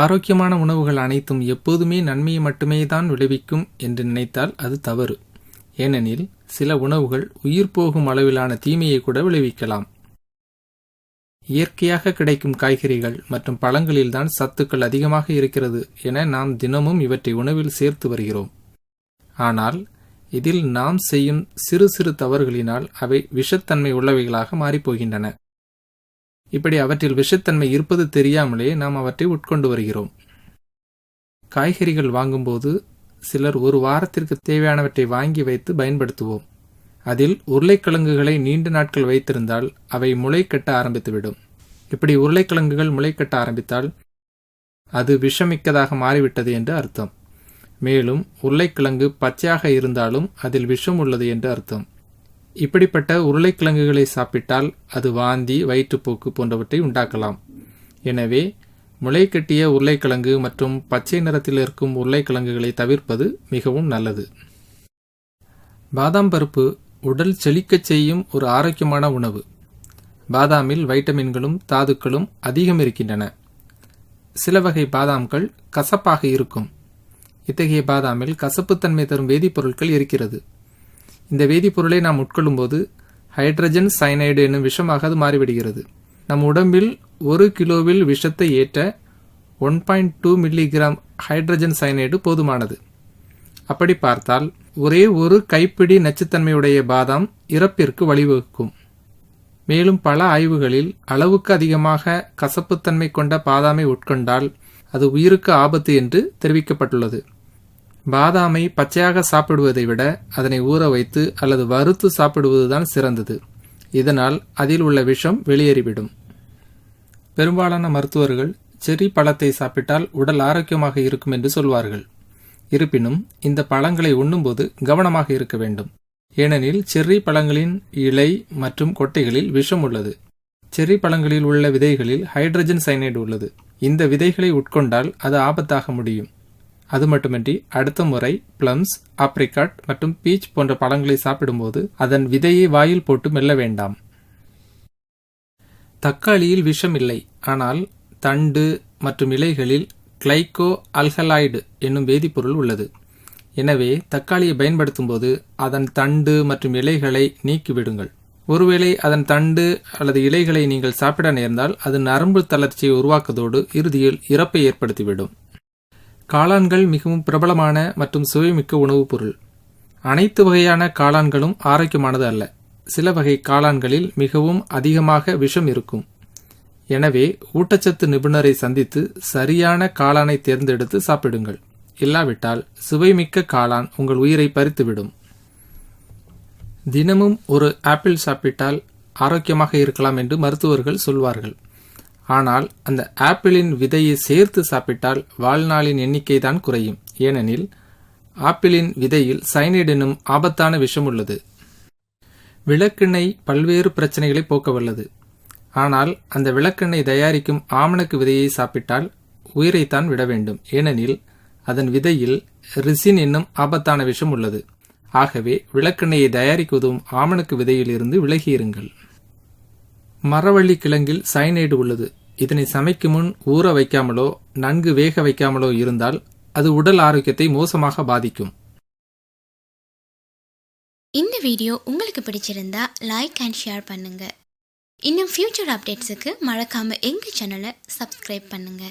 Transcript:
ஆரோக்கியமான உணவுகள் அனைத்தும் எப்போதுமே நன்மையை மட்டுமே தான் விளைவிக்கும் என்று நினைத்தால் அது தவறு. ஏனெனில் சில உணவுகள் உயிர் போகும் அளவிலான தீமையை கூட விளைவிக்கலாம். இயற்கையாக கிடைக்கும் காய்கறிகள் மற்றும் பழங்களில்தான் சத்துக்கள் அதிகமாக இருக்கிறது என நாம் தினமும் இவற்றை உணவில் சேர்த்து வருகிறோம். ஆனால் இதில் நாம் செய்யும் சிறு சிறு தவறுகளினால் அவை விஷத்தன்மை உள்ளவைகளாக மாறிப்போகின்றன. இப்படி அவற்றில் விஷத்தன்மை இருப்பது தெரியாமலே நாம் அவற்றை உட்கொண்டு வருகிறோம். காய்கறிகள் வாங்கும்போது சிலர் ஒரு வாரத்திற்கு தேவையானவற்றை வாங்கி வைத்து பயன்படுத்துவோம். அதில் உருளைக்கிழங்குகளை நீண்ட நாட்கள் வைத்திருந்தால் அவை முளை கட்ட ஆரம்பித்துவிடும். இப்படி உருளைக்கிழங்குகள் முளை கட்ட ஆரம்பித்தால் அது விஷமிக்கதாக மாறிவிட்டது என்று அர்த்தம். மேலும் உருளைக்கிழங்கு பச்சையாக இருந்தாலும் அதில் விஷம் உள்ளது என்று அர்த்தம். இப்படிப்பட்ட உருளைக்கிழங்குகளை சாப்பிட்டால் அது வாந்தி வயிற்றுப்போக்கு போன்றவற்றை உண்டாக்கலாம். எனவே முளை கட்டிய உருளைக்கிழங்கு மற்றும் பச்சை நிறத்தில் இருக்கும் உருளைக்கிழங்குகளை தவிர்ப்பது மிகவும் நல்லது. பாதாம் பருப்பு உடல் செழிக்கச் செய்யும் ஒரு ஆரோக்கியமான உணவு. பாதாமில் வைட்டமின்களும் தாதுக்களும் அதிகம் இருக்கின்றன. சில வகை பாதாம்கள் கசப்பாக இருக்கும். இத்தகைய பாதாமில் கசப்புத்தன்மை தரும் வேதிப்பொருட்கள் இருக்கிறது. இந்த வேதிப்பொருளை நாம் உட்கொள்ளும்போது ஹைட்ரஜன் சைனைடு என்னும் விஷமாக அது மாறிவிடுகிறது. நம் உடம்பில் ஒரு கிலோவில் விஷத்தை ஏற்ற one point two milligram hydrogen cyanide போதுமானது. அப்படி பார்த்தால் ஒரே ஒரு கைப்பிடி நச்சுத்தன்மையுடைய பாதாம் இறப்பிற்கு வழிவகுக்கும். மேலும் பல ஆய்வுகளில் அளவுக்கு அதிகமாக கசப்புத்தன்மை கொண்ட பாதாமை உட்கொண்டால் அது உயிருக்கு ஆபத்து என்று தெரிவிக்கப்பட்டுள்ளது. பாதாமை பச்சையாக சாப்பிடுவதை விட அதனை ஊற வைத்து அல்லது வறுத்து சாப்பிடுவதுதான் சிறந்தது. இதனால் அதில் உள்ள விஷம் வெளியேறிவிடும். பெரும்பாலான மருத்துவர்கள் செரி பழத்தை சாப்பிட்டால் உடல் ஆரோக்கியமாக இருக்கும் என்று சொல்வார்கள். இருப்பினும் இந்த பழங்களை உண்ணும்போது கவனமாக இருக்க வேண்டும். ஏனெனில் செர்ரி பழங்களின் இலை மற்றும் கொட்டைகளில் விஷம் உள்ளது. செர்ரி பழங்களில் உள்ள விதைகளில் ஹைட்ரஜன் சைனைடு உள்ளது. இந்த விதைகளை உட்கொண்டால் அது ஆபத்தாக முடியும். அது மட்டுமின்றி அடுத்த முறை பிளம்ஸ் ஆப்ரிகாட் மற்றும் பீச் போன்ற பழங்களை சாப்பிடும்போது அதன் விதையை வாயில் போட்டு மெல்ல வேண்டாம். தக்காளியில் விஷம் இல்லை. ஆனால் தண்டு மற்றும் இலைகளில் கிளைகோ அல்கலாய்டு என்னும் வேதிப்பொருள் உள்ளது. எனவே தக்காளியை பயன்படுத்தும் போது அதன் தண்டு மற்றும் இலைகளை நீக்கிவிடுங்கள். ஒருவேளை அதன் தண்டு அல்லது இலைகளை நீங்கள் சாப்பிட நேர்ந்தால் அது நரம்பு தளர்ச்சியை உருவாக்குவதோடு இறுதியில் இறப்பை ஏற்படுத்திவிடும். காளான்கள் மிகவும் பிரபலமான மற்றும் சுவைமிக்க உணவுப் பொருள். அனைத்து வகையான காளான்களும் ஆரோக்கியமானது அல்ல. சில வகை காளான்களில் மிகவும் அதிகமாக விஷம் இருக்கும். எனவே ஊட்டச்சத்து நிபுணரை சந்தித்து சரியான காளானை தேர்ந்தெடுத்து சாப்பிடுங்கள். இல்லாவிட்டால் சுவைமிக்க காளான் உங்கள் உயிரை பறித்துவிடும். தினமும் ஒரு ஆப்பிள் சாப்பிட்டால் ஆரோக்கியமாக இருக்கலாம் என்று மருத்துவர்கள் சொல்வார்கள். ஆனால் அந்த ஆப்பிளின் விதையை சேர்த்து சாப்பிட்டால் வாழ்நாளின் எண்ணிக்கை தான் குறையும். ஏனெனில் ஆப்பிளின் விதையில் சைனைடு எனும் ஆபத்தான விஷம் உள்ளது. விளக்கெண்ணெய் பல்வேறு பிரச்சனைகளை போக்க வல்லது ஆனால் அந்த விளக்கெண்ணெய் தயாரிக்கும் ஆமணக்கு விதையை சாப்பிட்டால் உயிரைத்தான் விட வேண்டும். ஏனெனில் அதன் விதையில் ரிசின் என்னும் ஆபத்தான விஷம் உள்ளது. ஆகவே விளக்கெண்ணெயை தயாரிக்குவதும் ஆமணக்கு விதையிலிருந்து விலகியிருங்கள் மரவள்ளி கிழங்கில் சைனைடு உள்ளது. இதனை சமைக்கும் முன் ஊற வைக்காமலோ நன்கு வேக வைக்காமலோ இருந்தால் அது உடல் ஆரோக்கியத்தை மோசமாக பாதிக்கும். இந்த வீடியோ உங்களுக்கு பிடிச்சிருந்தா லைக் அண்ட் ஷேர் பண்ணுங்க. இன்னும் ஃபியூச்சர் அப்டேட்ஸுக்கு மறக்காம எங்க சேனலை சப்ஸ்கிரைப் பண்ணுங்க.